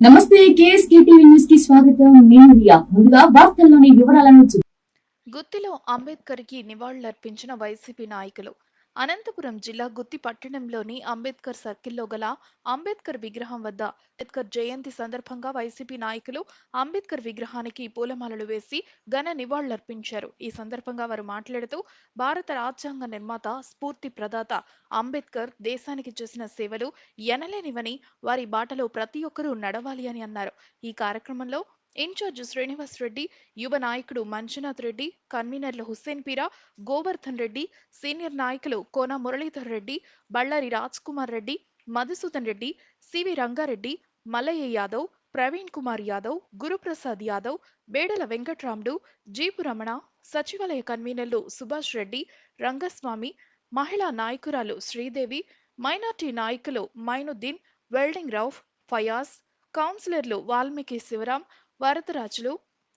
నమస్తే కేఎస్కేటీవీ న్యూస్కి స్వాగతం. నేను రియా. ముందుగా వార్తల్లోని వివరాలను గుత్తిలో అంబేద్కర్కి నివాళులర్పించిన వైసీపీ నాయకులు అనంతపురం జిల్లా గుత్తి పట్టణంలోని అంబేద్కర్ సర్కిల్లో గల అంబేద్కర్ విగ్రహం వద్ద అంబేద్కర్ జయంతి సందర్భంగా వైసీపీ నాయకులు అంబేద్కర్ విగ్రహానికి పూలమాలలు వేసి ఘన నివాళులర్పించారు. ఈ సందర్భంగా వారు మాట్లాడుతూ భారత రాజ్యాంగ నిర్మాత స్ఫూర్తి ప్రదాత అంబేద్కర్ దేశానికి చేసిన సేవలు ఎనలేనివని వారి బాటలో ప్రతి ఒక్కరూ నడవాలి అని అన్నారు. ఈ కార్యక్రమంలో ఇన్ఛార్జ్ శ్రీనివాస్ రెడ్డి యువ నాయకుడు మంజునాథ్ రెడ్డి కన్వీనర్లు హుస్సేన్ పీరా గోవర్ధన్ రెడ్డి సీనియర్ నాయకులు కోన మురళీధర్ రెడ్డి బళ్ళారి రాజ్ కుమార్ రెడ్డి మధుసూదన్ రెడ్డి సివి రంగారెడ్డి మల్లయ్య యాదవ్ ప్రవీణ్ కుమార్ యాదవ్ గురుప్రసాద్ యాదవ్ బేడల వెంకట్రాముడు జీపు రమణ సచివాలయ కన్వీనర్లు సుభాష్ రెడ్డి రంగస్వామి మహిళా నాయకురాలు శ్రీదేవి మైనార్టీ నాయకులు మైనుద్దీన్ వెల్డింగ్ రౌఫ్ ఫయాజ్ కౌన్సిలర్లు వాల్మీకి శివరాం వరదరాజులు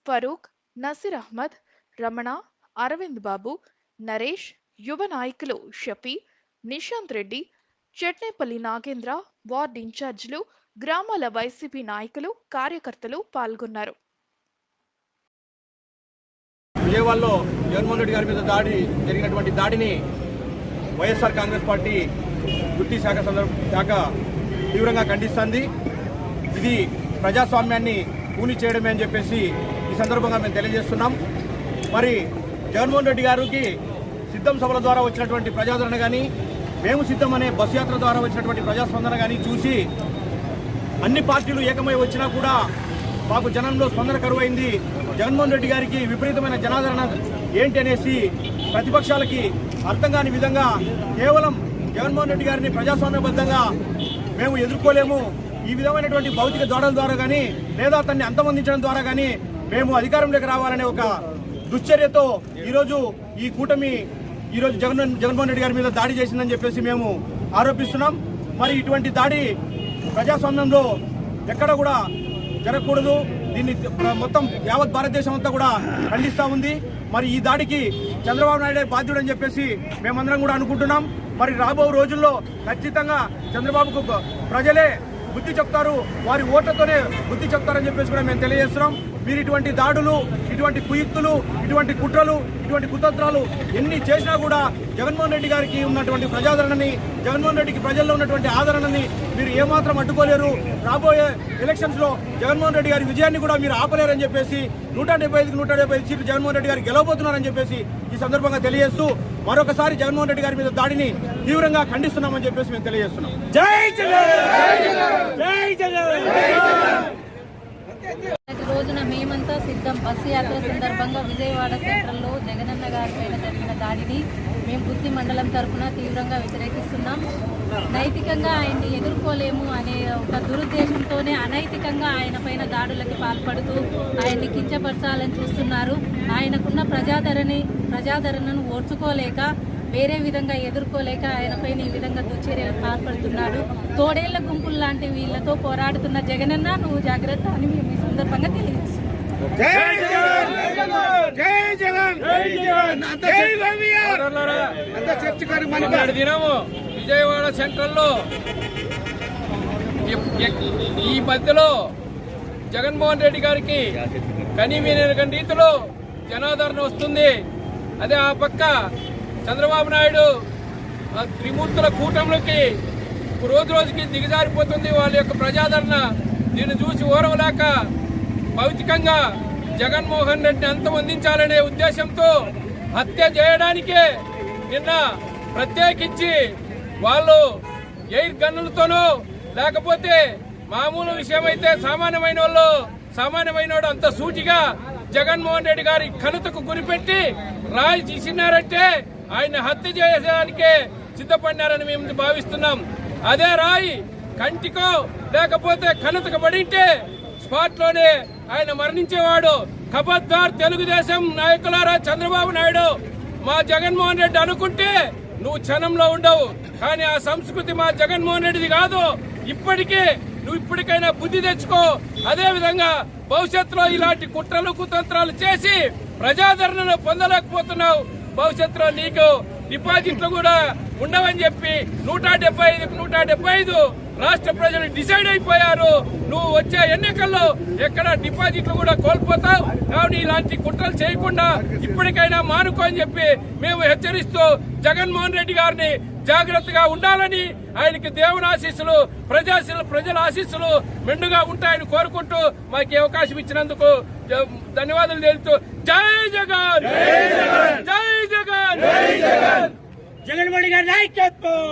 ఫరూక్ నసీర్ అహ్మద్ రమణ అరవింద్ బాబు నరేష్ యువ నాయకులు షఫీ నిశాంత్ రెడ్డి చెట్నేపల్లి నాగేంద్ర వార్డ్ ఇన్ఛార్జీలు గ్రామాల వైసీపీ నాయకులు కార్యకర్తలు పాల్గొన్నారు. విజయవాడలో జగన్మోహన్ రెడ్డి గారి మీద దాడి జరిగినటువంటి దాడిని వైఎస్ఆర్ కాంగ్రెస్ పార్టీ వృత్తి శాఖ సందర్భ శాఖ తీవ్రంగా ఖండిస్తుంది. ఇది ప్రజాస్వామ్యాన్ని కూని చేయడమే అని చెప్పేసి ఈ సందర్భంగా మేము తెలియజేస్తున్నాం. మరి జగన్మోహన్ రెడ్డి గారికి సిద్ధం సభల ద్వారా వచ్చినటువంటి ప్రజాదరణ కానీ మేము సిద్ధం అనే బస్సు యాత్ర ద్వారా వచ్చినటువంటి ప్రజాస్పందన కానీ చూసి అన్ని పార్టీలు ఏకమై వచ్చినా కూడా మాకు జనంలో స్పందన కరువైంది. జగన్మోహన్ రెడ్డి గారికి విపరీతమైన జనాదరణ ఏంటి అనేసి ప్రతిపక్షాలకి అర్థం కాని విధంగా కేవలం జగన్మోహన్ రెడ్డి గారిని ప్రజాస్వామ్యబద్ధంగా మేము ఎదుర్కోలేము. ఈ విధమైనటువంటి భౌతిక దోడల ద్వారా కానీ లేదా అతన్ని అంతమందించడం ద్వారా కానీ మేము అధికారంలోకి రావాలనే ఒక దుశ్చర్యతో ఈరోజు ఈ కూటమి ఈరోజు జగన్ జగన్మోహన్ రెడ్డి గారి మీద దాడి చేసిందని చెప్పేసి మేము ఆరోపిస్తున్నాం. మరి ఇటువంటి దాడి ప్రజాస్వామ్యంలో ఎక్కడ కూడా జరగకూడదు. దీన్ని మొత్తం యావత్ భారతదేశం అంతా కూడా ఖండిస్తూ ఉంది. మరి ఈ దాడికి చంద్రబాబు నాయుడే బాధ్యుడని చెప్పేసి మేమందరం కూడా అనుకుంటున్నాం. మరి రాబో రోజుల్లో ఖచ్చితంగా చంద్రబాబుకు ప్రజలే బుద్ధి చెప్తారు వారి ఓట్లతోనే బుద్ధి చెప్తారని చెప్పేసి కూడా మేము తెలియజేస్తున్నాం. మీరు ఇటువంటి దాడులు ఇటువంటి కుయుక్తులు ఇటువంటి కుట్రలు ఇటువంటి కుతంత్రాలు ఎన్ని చేసినా కూడా జగన్మోహన్ రెడ్డి గారికి ఉన్నటువంటి ప్రజాదరణని జగన్మోహన్ రెడ్డికి ప్రజల్లో ఉన్నటువంటి ఆదరణని మీరు ఏమాత్రం అడ్డుకోలేరు. రాబోయే ఎలక్షన్స్లో జగన్మోహన్ రెడ్డి గారి విజయాన్ని కూడా మీరు ఆపలేరని చెప్పేసి నూట డెబ్బై ఐదుకి నూట డెబ్బై ఐదు సీట్లు జగన్మోహన్ రెడ్డి గారు గెలవబోతున్నారని చెప్పేసి ఈ సందర్భంగా తెలియజేస్తూ మరొకసారి జగన్మోహన్ రెడ్డి గారి మీద దాడిని తీవ్రంగా ఖండిస్తున్నామని చెప్పేసి మేము తెలియజేస్తున్నాం. జై జగన్! జై జగన్! రోజున మేమంతా సిద్ధం. బస్సు యాత్ర సందర్భంగా విజయవాడ సెంట్రల్లో జగనన్న గారి పైన జరిగిన దాడిని మేము బుద్ధి మండలం తరఫున తీవ్రంగా వ్యతిరేకిస్తున్నాం. నైతికంగా ఆయన్ని ఎదుర్కోలేము అనే ఒక దురుద్దేశంతోనే అనైతికంగా ఆయన పైన దాడులకి పాల్పడుతూ ఆయన్ని కించపరచాలని చూస్తున్నారు. ఆయనకున్న ప్రజాదరణని ప్రజాదరణను ఓర్చుకోలేక వేరే విధంగా ఎదుర్కోలేక ఆయన పైన ఈ విధంగా దుశ్చర్యలకు పాల్పడుతున్నాడు. తోడేళ్ళ గుంపులు లాంటి వీళ్ళతో పోరాడుతున్న జగనన్న నువ్వు జాగ్రత్త అని మేము ఈ సందర్భంగా తెలియజేస్తున్నాం విజయవాడ సెంట్రల్లో ఈ- ఈ మధ్యలో జగన్మోహన్ రెడ్డి గారికి కనీవిన రీతిలో జనాదరణ వస్తుంది. అదే ఆ పక్క చంద్రబాబు నాయుడు ఆ త్రిమూర్తుల కూటమిలోకి రోజు రోజుకి దిగజారిపోతుంది. వాళ్ళ యొక్క ప్రజాదరణ దీన్ని చూసి ఓరవలేక భౌతికంగా జగన్మోహన్ రెడ్డిని అంతమొందించాలనే ఉద్దేశంతో హత్య చేయడానికే నిన్న ప్రత్యేకించి వాళ్ళు ఎయిర్ గన్నులతోనూ లేకపోతే మామూలు విషయమైతే సామాన్యమైన వాళ్ళు సామాన్యమైన అంత సూటిగా జగన్మోహన్ రెడ్డి గారి కనుతకు గురిపెట్టి రాయి తీసినారంటే ఆయన హత్య చేయడానికే సిద్ధపడినారని మేము భావిస్తున్నాం. అదే రాయి కంటికో లేకపోతే కనుతకు పడింటే స్పాట్లోనే ఆయన మరణించేవాడు. ఖబర్దార్ తెలుగుదేశం నాయకులారా చంద్రబాబు నాయుడు. మా జగన్మోహన్ రెడ్డి అనుకుంటే నువ్వు క్షణంలో ఉండవు. కానీ ఆ సంస్కృతి మా జగన్మోహన్ రెడ్డిది కాదు. ఇప్పటికే నువ్వు ఇప్పటికైనా బుద్ధి తెచ్చుకో. అదే విధంగా భవిష్యత్తులో ఇలాంటి కుట్రలు కుతంత్రాలు చేసి ప్రజాదరణను పొందలేకపోతున్నావు. భవిష్యత్తులో నీకు డిపాజిట్లు కూడా ఉండవని చెప్పి నూట డెబ్బై ఐదుకు నూట డెబ్బై ఐదు రాష్ట్ర ప్రజలు డిసైడ్ అయిపోయారు. నువ్వు వచ్చే ఎన్నికల్లో ఎక్కడ డిపాజిట్లు కూడా కోల్పోతావు. కాబట్టి ఇలాంటి కుట్రలు చేయకుండా ఇప్పటికైనా మానుకో అని చెప్పి మేము హెచ్చరిస్తూ జగన్మోహన్ రెడ్డి గారిని జాగ్రత్తగా ఉండాలని ఆయనకి దేవుని ఆశీస్సులు ప్రజా ప్రజల ఆశీస్సులు మెండుగా ఉంటాయని కోరుకుంటూ మాకు అవకాశం ఇచ్చినందుకు ధన్యవాదాలు తెలుపుతూ జై జగన్! జై జగన్! జై జగన్! జగన్మోహన్ గారి నాయకత్వం!